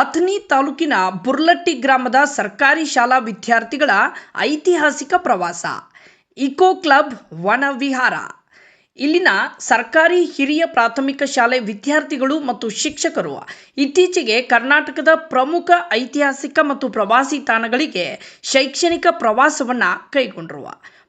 ಅಥಣಿ ತಾಲೂಕಿನ ಬುರ್ಲಟ್ಟಿ ಗ್ರಾಮದ ಸರ್ಕಾರಿ ಶಾಲಾ ವಿದ್ಯಾರ್ಥಿಗಳ ಐತಿಹಾಸಿಕ ಪ್ರವಾಸ. ಇಕೋ ಕ್ಲಬ್ ವನವಿಹಾರ. ಇಲ್ಲಿನ ಸರ್ಕಾರಿ ಹಿರಿಯ ಪ್ರಾಥಮಿಕ ಶಾಲೆ ವಿದ್ಯಾರ್ಥಿಗಳು ಮತ್ತು ಶಿಕ್ಷಕರು ಇತ್ತೀಚೆಗೆ ಕರ್ನಾಟಕದ ಪ್ರಮುಖ ಐತಿಹಾಸಿಕ ಮತ್ತು ಪ್ರವಾಸಿ ತಾಣಗಳಿಗೆ ಶೈಕ್ಷಣಿಕ ಪ್ರವಾಸವನ್ನು ಕೈಗೊಂಡರು.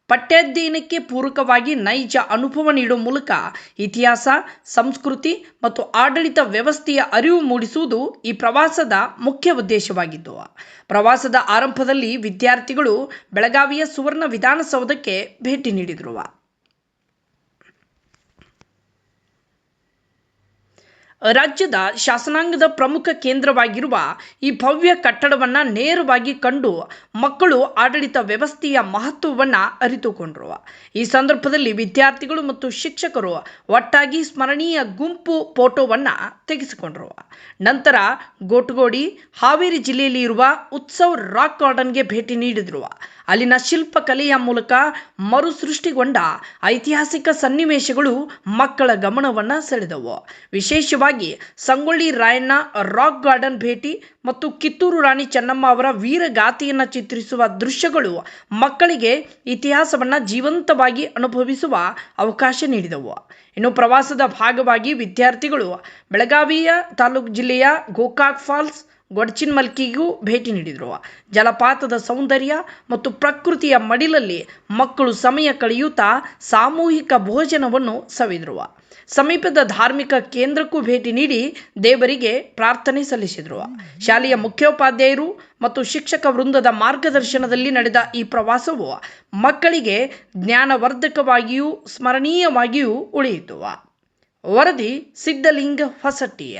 ಪಠ್ಯಾಧ್ಯಯನಕ್ಕೆ ಪೂರಕವಾಗಿ ನೈಜ ಅನುಭವ ನೀಡುವ ಮೂಲಕ ಇತಿಹಾಸ, ಸಂಸ್ಕೃತಿ ಮತ್ತು ಆಡಳಿತ ವ್ಯವಸ್ಥೆಯ ಅರಿವು ಮೂಡಿಸುವುದು ಈ ಪ್ರವಾಸದ ಮುಖ್ಯ ಉದ್ದೇಶವಾಗಿದ್ದು, ಪ್ರವಾಸದ ಆರಂಭದಲ್ಲಿ ವಿದ್ಯಾರ್ಥಿಗಳು ಬೆಳಗಾವಿಯ ಸುವರ್ಣ ವಿಧಾನಸೌಧಕ್ಕೆ ಭೇಟಿ ನೀಡಿದರು. ರಾಜ್ಯದ ಶಾಸನಾಂಗದ ಪ್ರಮುಖ ಕೇಂದ್ರವಾಗಿರುವ ಈ ಭವ್ಯ ಕಟ್ಟಡವನ್ನು ನೇರವಾಗಿ ಕಂಡು ಮಕ್ಕಳು ಆಡಳಿತ ವ್ಯವಸ್ಥೆಯ ಮಹತ್ವವನ್ನು ಅರಿತುಕೊಂಡರು. ಈ ಸಂದರ್ಭದಲ್ಲಿ ವಿದ್ಯಾರ್ಥಿಗಳು ಮತ್ತು ಶಿಕ್ಷಕರು ಒಟ್ಟಾಗಿ ಸ್ಮರಣೀಯ ಗುಂಪು ಫೋಟೋವನ್ನು ತೆಗೆಸಿಕೊಂಡರು. ನಂತರ ಗೋಟಗೋಡಿ, ಹಾವೇರಿ ಜಿಲ್ಲೆಯಲ್ಲಿ ಇರುವ ಉತ್ಸವ್ ರಾಕ್ ಗಾರ್ಡನ್ಗೆ ಭೇಟಿ ನೀಡಿದರು. ಅಲ್ಲಿನ ಶಿಲ್ಪಕಲೆಯ ಮೂಲಕ ಮರುಸೃಷ್ಟಿಗೊಂಡ ಐತಿಹಾಸಿಕ ಸನ್ನಿವೇಶಗಳು ಮಕ್ಕಳ ಗಮನವನ್ನು ಸೆಳೆದವು. ವಿಶೇಷವಾಗಿ ಸಂಗೊಳ್ಳಿ ರಾಯಣ್ಣ ರಾಕ್ ಗಾರ್ಡನ್ ಭೇಟಿ ಮತ್ತು ಕಿತ್ತೂರು ರಾಣಿ ಚೆನ್ನಮ್ಮ ಅವರ ವೀರಗಾಥೆಯನ್ನು ಚಿತ್ರಿಸುವ ದೃಶ್ಯಗಳು ಮಕ್ಕಳಿಗೆ ಇತಿಹಾಸವನ್ನು ಜೀವಂತವಾಗಿ ಅನುಭವಿಸುವ ಅವಕಾಶ ನೀಡಿದವು. ಇನ್ನು ಪ್ರವಾಸದ ಭಾಗವಾಗಿ ವಿದ್ಯಾರ್ಥಿಗಳು ಬೆಳಗಾವಿಯ ತಾಲೂಕು ಜಿಲ್ಲೆಯ ಗೋಕಾಕ್ ಫಾಲ್ಸ್ ಗೊಡ್ಚಿನ್ಮಲ್ಕಿಗೂ ಭೇಟಿ ನೀಡಿದರು ಜಲಪಾತದ ಸೌಂದರ್ಯ ಮತ್ತು ಪ್ರಕೃತಿಯ ಮಡಿಲಲ್ಲಿ ಮಕ್ಕಳು ಸಮಯ ಕಳೆಯುತ್ತಾ ಸಾಮೂಹಿಕ ಭೋಜನವನ್ನು ಸವಿದರು. ಸಮೀಪದ ಧಾರ್ಮಿಕ ಕೇಂದ್ರಕ್ಕೂ ಭೇಟಿ ನೀಡಿ ದೇವರಿಗೆ ಪ್ರಾರ್ಥನೆ ಸಲ್ಲಿಸಿದರು. ಶಾಲೆಯ ಮುಖ್ಯೋಪಾಧ್ಯಾಯರು ಮತ್ತು ಶಿಕ್ಷಕ ವೃಂದದ ಮಾರ್ಗದರ್ಶನದಲ್ಲಿ ನಡೆದ ಈ ಪ್ರವಾಸವು ಮಕ್ಕಳಿಗೆ ಜ್ಞಾನವರ್ಧಕವಾಗಿಯೂ ಸ್ಮರಣೀಯವಾಗಿಯೂ ಉಳಿಯಿತು. ವರದಿ ಸಿದ್ಧಲಿಂಗ ಹೊಸಟ್ಟಿಯ.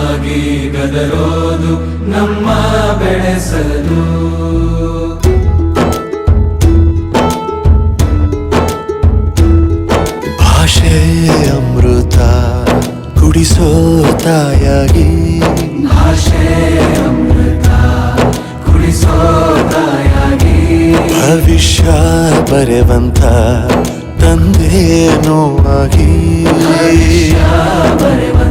ಗದರೋದು ನಮ್ಮ ಬೆಳೆಸಲು. ಭಾಷೆ ಅಮೃತ ಕುಡಿಸೋ ತಾಯಾಗಿ. ಭಾಷೆ ಅಮೃತ ಕುಡಿಸೋ ತಾಯಾಗಿ. ಭವಿಷ್ಯ ಬರೆವಂತ ತಂದೆನೋ ಆಗಿ ಬರೆವಂತ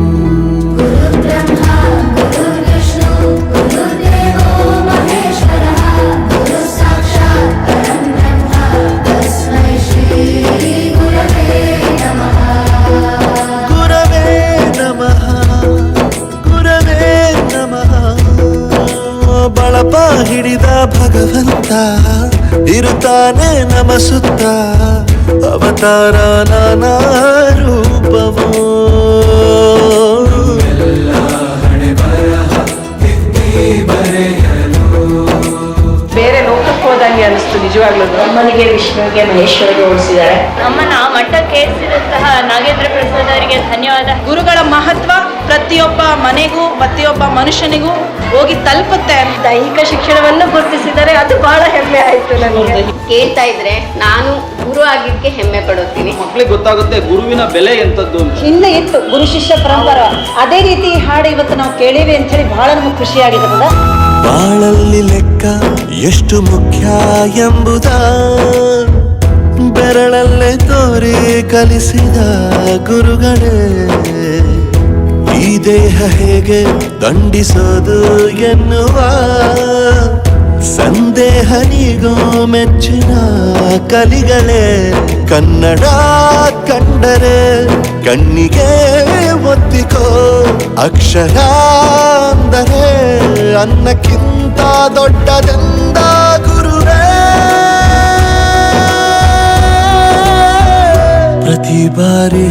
ಇರುತ್ತಾನೆ ನಮಸುತ್ತ ಅವತಾರ ನಾನಾ ರೂಪವೋ. ಬೇರೆ ಲೋಕಕ್ಕೆ ಹೋದಂಗೆ ಅನಿಸ್ತು ನಿಜವಾಗ್ಲೂ. ಅಮ್ಮನಿಗೆ ವಿಷ್ಣುವಿಗೆ ಮಹೇಶ್ವರಿಗೆ ಹೋಲಿಸಿದ್ದಾರೆ. ನಮ್ಮನ್ನ ಮಟ್ಟಕ್ಕೇರಿಸಿದಂತಹ ನಾಗೇಂದ್ರ ಪ್ರಸಾದ್ ಅವರಿಗೆ ಧನ್ಯವಾದ. ಗುರುಗಳ ಮಹತ್ವ ಪ್ರತಿಯೊಬ್ಬ ಮನೆಗೂ ಪ್ರತಿಯೊಬ್ಬ ಮನುಷ್ಯನಿಗೂ ಹೋಗಿ ತಲುಪುತ್ತೆ ದೈಹಿಕ ಶಿಕ್ಷಣವನ್ನು ಗುರುತಿಸಿದರೆ ಅದು ಬಹಳ ಹೆಮ್ಮೆ ಆಯ್ತು ನನಗೆ. ಕೇಳ್ತಾ ಇದ್ರೆ ನಾನು ಗುರು ಆಗಿದ್ದಕ್ಕೆ ಹೆಮ್ಮೆ ಪಡುತ್ತೀನಿ. ಮಕ್ಳಿಗೆ ಗೊತ್ತಾಗುತ್ತೆ ಗುರುವಿನ ಬೆಲೆ ಎಂತದ್ದು ಅಂತ. ಹಿಂದೆ ಇತ್ತು ಗುರು ಶಿಷ್ಯ ಪರಂಪರ. ಅದೇ ರೀತಿ ಈ ಹಾಡು ಇವತ್ತು ನಾವು ಕೇಳೀವಿ ಅಂತ ಹೇಳಿ ಬಹಳ ನಮಗೆ ಖುಷಿ ಆಗಿದೆ ಬಾಳಲ್ಲಿ ಲೆಕ್ಕ ಎಷ್ಟು ಮುಖ್ಯ ಎಂಬುದ ಬೆರಳಲ್ಲೇ ತೋರಿ ಕಲಿಸಿದ ಗುರುಗಳೇ. ಈ ದೇಹ ಹೇಗೆ ದಂಡಿಸೋದು ಎನ್ನುವ ಸಂದೇಹ ನೀಗೋ ಮೆಚ್ಚಿನ ಕಲಿಗಳೇ. ಕನ್ನಡ ಕಂಡರೆ ಕಣ್ಣಿಗೆ ಒತ್ತಿಕೋ ಅಕ್ಷರ ಅಂದರೆ ಅನ್ನಕ್ಕಿಂತ ದೊಡ್ಡದೆಂದ ಗುರುವೇ. ಪ್ರತಿ ಬಾರಿ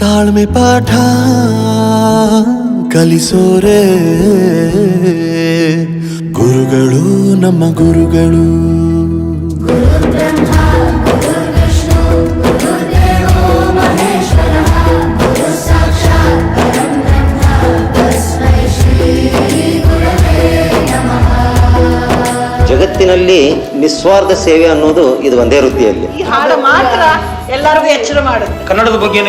ತಾಳ್ಮೆ ಪಾಠ ಕಲಿಸೋರೆ ಗುರುಗಳು ನಮ್ಮ ಗುರುಗಳು. ಜಗತ್ತಿನಲ್ಲಿ ನಿಸ್ವಾರ್ಥ ಸೇವೆ ಅನ್ನೋದು ಇದು ಒಂದೇ ವೃತ್ತಿಯಲ್ಲಿ. ಮಾತ್ರ ಎಲ್ಲರಿಗೂ ಎಚ್ಚರ ಮಾಡುತ್ತೆ. ಕನ್ನಡದ ಬಗ್ಗೆ